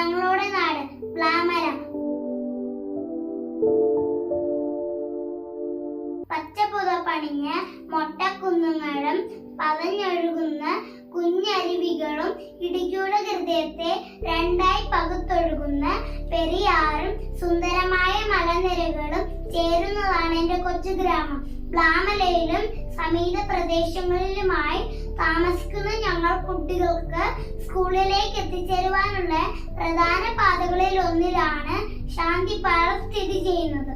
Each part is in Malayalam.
ഞങ്ങളുടെ നാട്. പ്ലാമര. പണിഞ്ഞ മൊട്ടക്കുന്നുങ്ങളും പതഞ്ഞൊഴുകുന്ന കുഞ്ഞരുവികളും ഇടുക്കിയുടെ ഹൃദയത്തെ രണ്ടായി പകുത്തൊഴുകുന്ന പെരിയാറും സുന്ദരമായ മലനിരകളും ചേരുന്നതാണ് എന്റെ കൊച്ചു ഗ്രാമം. പ്ലാമലയിലും സമീപ പ്രദേശങ്ങളിലുമായി താമസിക്കുന്ന ഞങ്ങൾ കുട്ടികൾക്ക് സ്കൂളിലേക്ക് എത്തിച്ചേരുവാനുള്ള പ്രധാന പാതകളിൽ ഒന്നിലാണ് ശാന്തിപ്പാറ സ്ഥിതി ചെയ്യുന്നത്.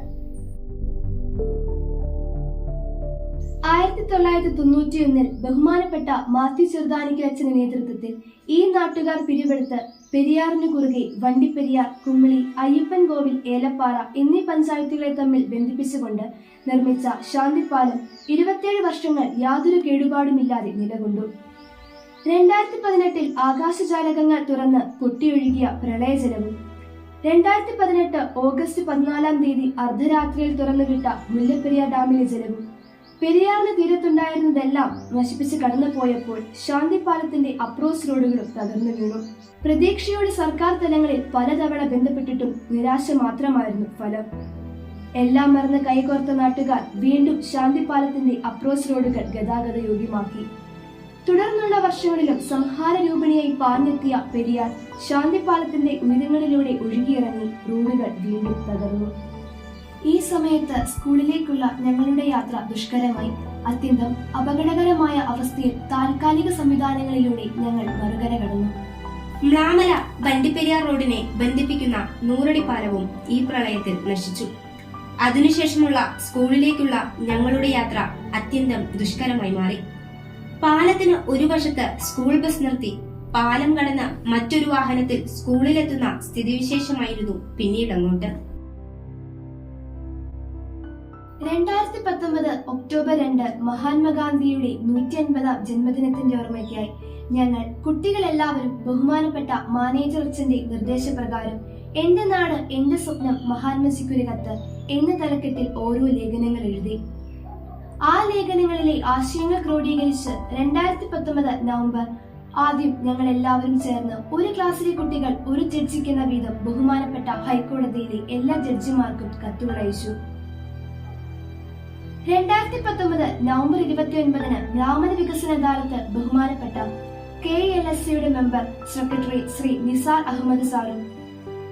ആയിരത്തി തൊള്ളായിരത്തി തൊണ്ണൂറ്റിയൊന്നിൽ ബഹുമാനപ്പെട്ട മാത്യു ചെറുതാനിക്ക് അച്ഛന്റെ നേതൃത്വത്തിൽ ഈ നാട്ടുകാർ പിരിവെടുത്ത് പെരിയാറിനു കുറുകെ വണ്ടിപ്പെരിയാർ കുമ്മിളി അയ്യപ്പൻ കോവിൽ ഏലപ്പാറ എന്നീ പഞ്ചായത്തുകളെ തമ്മിൽ ബന്ധിപ്പിച്ചുകൊണ്ട് നിർമ്മിച്ച ശാന്തിപ്പാലം ഇരുപത്തിയേഴ് വർഷങ്ങൾ യാതൊരു കേടുപാടുമില്ലാതെ നിലകൊണ്ടു. രണ്ടായിരത്തി പതിനെട്ടിൽ ആകാശജാലകങ്ങൾ തുറന്ന് പൊട്ടിയൊഴുകിയ പ്രളയജലവും രണ്ടായിരത്തി പതിനെട്ട് ഓഗസ്റ്റ് പതിനാലാം തീയതി അർദ്ധരാത്രിയിൽ തുറന്നുവിട്ട മുല്ലപ്പെരിയാർ ഡാമിലെ ജലവും പെരിയാറിന് തീരത്തുണ്ടായിരുന്നതെല്ലാം നശിപ്പിച്ച് കടന്നുപോയപ്പോൾ ശാന്തിപാലത്തിന്റെ അപ്രോച്ച് റോഡുകളും തകർന്നു വീണു. പ്രതീക്ഷയോടെ സർക്കാർ തലങ്ങളിൽ പലതവണ ബന്ധപ്പെട്ടിട്ടും നിരാശ മാത്രമായിരുന്നു ഫലം. എല്ലാം മറന്ന് കൈകോർത്ത നാട്ടുകാർ വീണ്ടും ശാന്തിപാലത്തിന്റെ അപ്രോച്ച് റോഡുകൾ ഗതാഗത യോഗ്യമാക്കി. തുടർന്നുള്ള വർഷങ്ങളിലും സംഹാര രൂപിണിയായി പാഞ്ഞെത്തിയ പെരിയാർ ശാന്തിപാലത്തിന്റെ ഉയരങ്ങളിലൂടെ ഒഴുകിയിറങ്ങി റോഡുകൾ വീണ്ടും തകർന്നു. ഈ സമയത്ത് സ്കൂളിലേക്കുള്ള ഞങ്ങളുടെ യാത്ര ദുഷ്കരമായി. അത്യന്തം അപകടകരമായ അവസ്ഥയിൽ താൽക്കാലിക സംവിധാനങ്ങളിലൂടെ ഞങ്ങൾ മറുകര കടന്നു മ്ലാമല ബണ്ടിപ്പെരിയാർ റോഡിനെ ബന്ധിപ്പിക്കുന്ന നൂറടി പാലവും ഈ പ്രളയത്തിൽ നശിച്ചു. അതിനുശേഷമുള്ള സ്കൂളിലേക്കുള്ള ഞങ്ങളുടെ യാത്ര അത്യന്തം ദുഷ്കരമായി മാറി. പാലത്തിന് ഒരു വശത്ത് സ്കൂൾ ബസ് നിർത്തി പാലം കടന്ന് മറ്റൊരു വാഹനത്തിൽ സ്കൂളിലെത്തുന്ന സ്ഥിതിവിശേഷമായിരുന്നു പിന്നീട് അങ്ങോട്ട്. രണ്ടായിരത്തി പത്തൊമ്പത് ഒക്ടോബർ രണ്ട് മഹാത്മാഗാന്ധിയുടെ നൂറ്റി അൻപതാം ജന്മദിനത്തിന്റെ ഓർമ്മയ്ക്കായി ഞങ്ങൾ കുട്ടികളെല്ലാവരും ബഹുമാനപ്പെട്ട മാനേജർ അച്ഛന്റെ നിർദ്ദേശപ്രകാരം എന്റെ നാട് എന്റെ സ്വപ്നം മഹാത്മജിക്കൊരു കത്ത് എന്ന തലക്കെട്ടിൽ ഓരോ ലേഖനങ്ങൾ എഴുതി. ആ ലേഖനങ്ങളിലെ ആശയങ്ങൾ ക്രോഡീകരിച്ച് രണ്ടായിരത്തി പത്തൊമ്പത് നവംബർ ആദ്യം ഞങ്ങൾ എല്ലാവരും ചേർന്ന് ഒരു ക്ലാസ്സിലെ കുട്ടികൾ ഒരു ജഡ്ജിക്കുന്ന വീതം ബഹുമാനപ്പെട്ട ഹൈക്കോടതിയിലെ എല്ലാ ജഡ്ജിമാർക്കും കത്തുകൾ അയച്ചു രണ്ടായിരത്തി പത്തൊമ്പത് നവംബർ ഇരുപത്തി ഒൻപതിന് ഗ്രാമീണ വികസന അദാലത്ത് ബഹുമാനപ്പെട്ട കെ എൽ എസ് സിയുടെ മെമ്പർ സെക്രട്ടറി ശ്രീ നിസാർ അഹമ്മദ് സാറും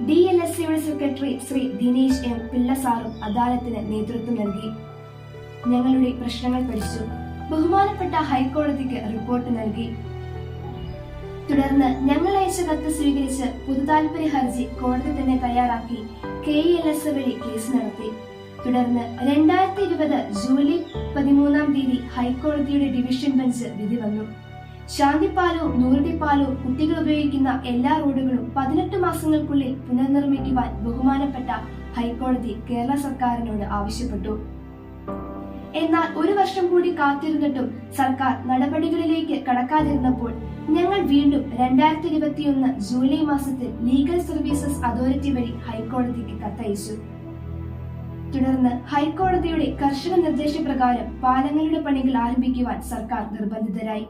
ഡി എൽ എസ് സിയുടെ സെക്രട്ടറി ശ്രീ ദിനേശ് എം പിള്ള സാറും അദാലത്തിന് നേതൃത്വം നൽകി. ഞങ്ങളുടെ പ്രശ്നങ്ങൾ പഠിച്ചു ബഹുമാനപ്പെട്ട ഹൈക്കോടതിക്ക് റിപ്പോർട്ട് നൽകി. തുടർന്ന് ഞങ്ങൾ അയച്ച കത്ത് സ്വീകരിച്ച് പൊതുതാൽപര്യ ഹർജി കോടതി തന്നെ തയ്യാറാക്കി കെ എൽ എസ് വഴി കേസ് നടത്തി. തുടർന്ന് രണ്ടായിരത്തി ഇരുപത് ജൂലൈ പതിമൂന്നാം തീയതി ഹൈക്കോടതിയുടെ ഡിവിഷൻ ബെഞ്ച് വിധി വന്നു. ശാന്തിപ്പാലവും നൂറുടിപ്പാലവും കുട്ടികൾ ഉപയോഗിക്കുന്ന എല്ലാ റോഡുകളും പതിനെട്ട് മാസങ്ങൾക്കുള്ളിൽ പുനർനിർമ്മിക്കുവാൻ ബഹുമാനപ്പെട്ട ഹൈക്കോടതി കേരള സർക്കാരിനോട് ആവശ്യപ്പെട്ടു. എന്നാൽ ഒരു വർഷം കൂടി കാത്തിരുന്നിട്ടും സർക്കാർ നടപടികളിലേക്ക് കടക്കാതിരുന്നപ്പോൾ ഞങ്ങൾ വീണ്ടും രണ്ടായിരത്തി ഇരുപത്തിയൊന്ന് ജൂലൈ മാസത്തിൽ ലീഗൽ സർവീസസ് അതോറിറ്റി വഴി ഹൈക്കോടതിക്ക് കത്തയച്ചു. തുടർന്ന് ഹൈക്കോടതിയുടെ കർശന നിർദ്ദേശപ്രകാരം പാലങ്ങളുടെ പണികൾ ആരംഭിക്കുവാൻ സർക്കാർ നിർബന്ധിതരായി.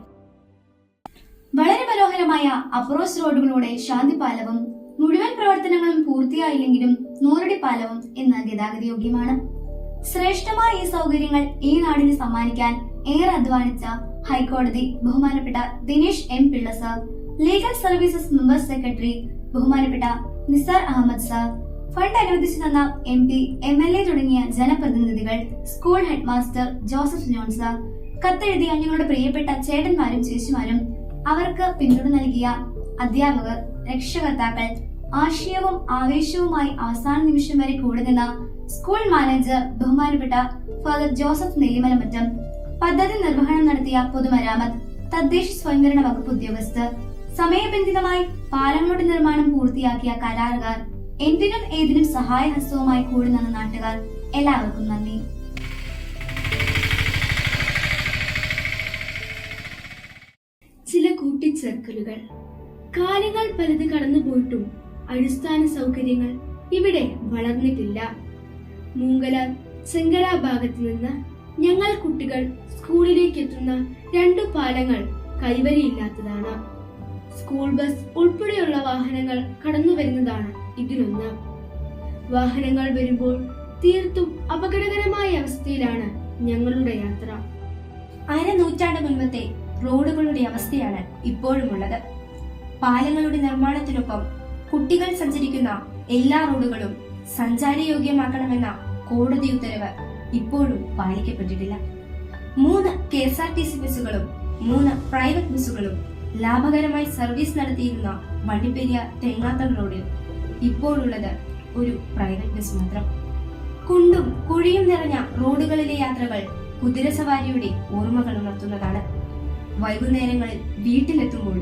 വളരെ മനോഹരമായ അപ്രോച്ച് ശാന്തി പാലവും മുഴുവൻ പ്രവർത്തനങ്ങളും പൂർത്തിയായില്ലെങ്കിലും നൂറടി പാലവും ഇന്ന് ഗതാഗതയോഗ്യമാണ് ശ്രേഷ്ഠമായ ഈ സൗകര്യങ്ങൾ ഈ നാടിന് സമ്മാനിക്കാൻ ഏറെ അധ്വാനിച്ച ഹൈക്കോടതി ബഹുമാനപ്പെട്ട Dinesh M Pillai sir legal services member secretary ബഹുമാനപ്പെട്ട നിസാർ അഹമ്മദ് സാർ ഫണ്ട് അനുവദിച്ചു തന്ന M P M L A തുടങ്ങിയ ജനപ്രതിനിധികൾ school head master Joseph Johns കത്തെഴുതിയ ഞങ്ങളുടെ പ്രിയപ്പെട്ട ചേട്ടന്മാരും ചേച്ചിമാരും അവർക്ക് പിന്തുണ നൽകിയ അധ്യാപകർ രക്ഷകർത്താക്കൾ ആശയവും ആവേശവുമായി അവസാന നിമിഷം വരെ കൂടെ നിന്ന സ്കൂൾ മാനേജർ ബഹുമാനപ്പെട്ട ഫാദർ ജോസഫ് നെല്ലിമലമറ്റം പദ്ധതി നിർവഹണം നടത്തിയ പൊതുമരാമത്ത് തദ്ദേശ സ്വയംഭരണ വകുപ്പ് ഉദ്യോഗസ്ഥർ സമയബന്ധിതമായി പാലങ്ങളുടെ നിർമ്മാണം പൂർത്തിയാക്കിയ കരാറുകാർ എന്തിനും ഏതിനും സഹായഹസ്തവുമായി കൂടി നിന്ന നാട്ടുകാർ എല്ലാവർക്കും നന്ദി. ചില കൂട്ടിച്ചേർക്കലുകൾ. കാലങ്ങൾ പലത് കടന്നുപോയിട്ടും അടിസ്ഥാന സൗകര്യങ്ങൾ ഇവിടെ വളർന്നിട്ടില്ല. മൂങ്കല ചെങ്കര ഭാഗത്ത് നിന്ന് ഞങ്ങൾ കുട്ടികൾ സ്കൂളിലേക്ക് എത്തുന്ന രണ്ടു പാലങ്ങൾ കൈവരിയില്ലാത്തതാണ്. സ്കൂൾ ബസ് ഉൾപ്പെടെയുള്ള വാഹനങ്ങൾ കടന്നു വരുന്നതാണ് ഇതിലൊന്ന്. വാഹനങ്ങൾ വരുമ്പോൾ തീർത്തും അപകടകരമായ അവസ്ഥയിലാണ് ഞങ്ങളുടെ യാത്ര. അരനൂറ്റാണ്ട് മുൻപത്തെ റോഡുകളുടെ അവസ്ഥയാണ് ഇപ്പോഴുമുള്ളത്. പാലങ്ങളുടെ നിർമ്മാണത്തിനൊപ്പം കുട്ടികൾ സഞ്ചരിക്കുന്ന എല്ലാ റോഡുകളും സഞ്ചാരയോഗ്യമാക്കണമെന്ന കോടതി ഉത്തരവ് ഇപ്പോഴും പാലിക്കപ്പെട്ടിട്ടില്ല. മൂന്ന് K S R T C ബസ്സുകളും മൂന്ന് പ്രൈവറ്റ് ബസ്സുകളും ലാഭകരമായി സർവീസ് നടത്തിയിരുന്ന വണ്ടിപ്പെരിയ തെങ്ങാത്തം റോഡിൽ ഇപ്പോഴുള്ളത് ഒരു പ്രൈവറ്റ് ബസ് മാത്രം. കുണ്ടും കുഴിയും നിറഞ്ഞ റോഡുകളിലെ യാത്രകൾ കുതിരസവാരിയുടെ ഓർമ്മകൾ ഉണർത്തുന്നതാണ്. വൈകുന്നേരങ്ങളിൽ വീട്ടിലെത്തുമ്പോൾ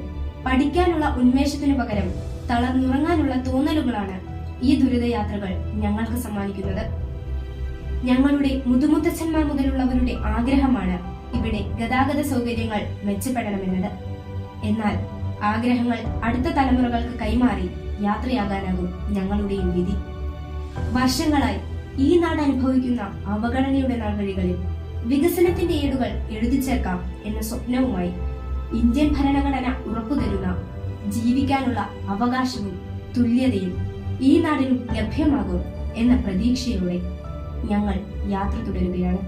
പഠിക്കാനുള്ള ഉന്മേഷത്തിനു പകരം തളർന്നുറങ്ങാനുള്ള തോന്നലുകളാണ് ഈ ദുരിതയാത്രകൾ ഞങ്ങൾക്ക് സമ്മാനിക്കുന്നത്. ഞങ്ങളുടെ മുതുമുത്തച്ഛന്മാർ മുതലുള്ളവരുടെ ആഗ്രഹമാണ് ഇവിടെ ഗതാഗത സൗകര്യങ്ങൾ മെച്ചപ്പെടണമെന്നത്. എന്നാൽ ആഗ്രഹങ്ങൾ അടുത്ത തലമുറകൾക്ക് കൈമാറി യാത്രയാകാനാകും ഞങ്ങളുടെയും വിധി. വർഷങ്ങളായി ഈ നാട് അനുഭവിക്കുന്ന അവഗണനയുടെ നാൾവഴികളിൽ വികസനത്തിന്റെ ഏടുകൾ എഴുതി ചേർക്കാം എന്ന സ്വപ്നവുമായി ഇന്ത്യൻ ഭരണഘടന ഉറപ്പുതരുന്ന ജീവിക്കാനുള്ള അവകാശവും തുല്യതയും ഈ നാടിനും ലഭ്യമാകും എന്ന പ്രതീക്ഷയോടെ ഞങ്ങൾ യാത്ര തുടരുകയാണ്.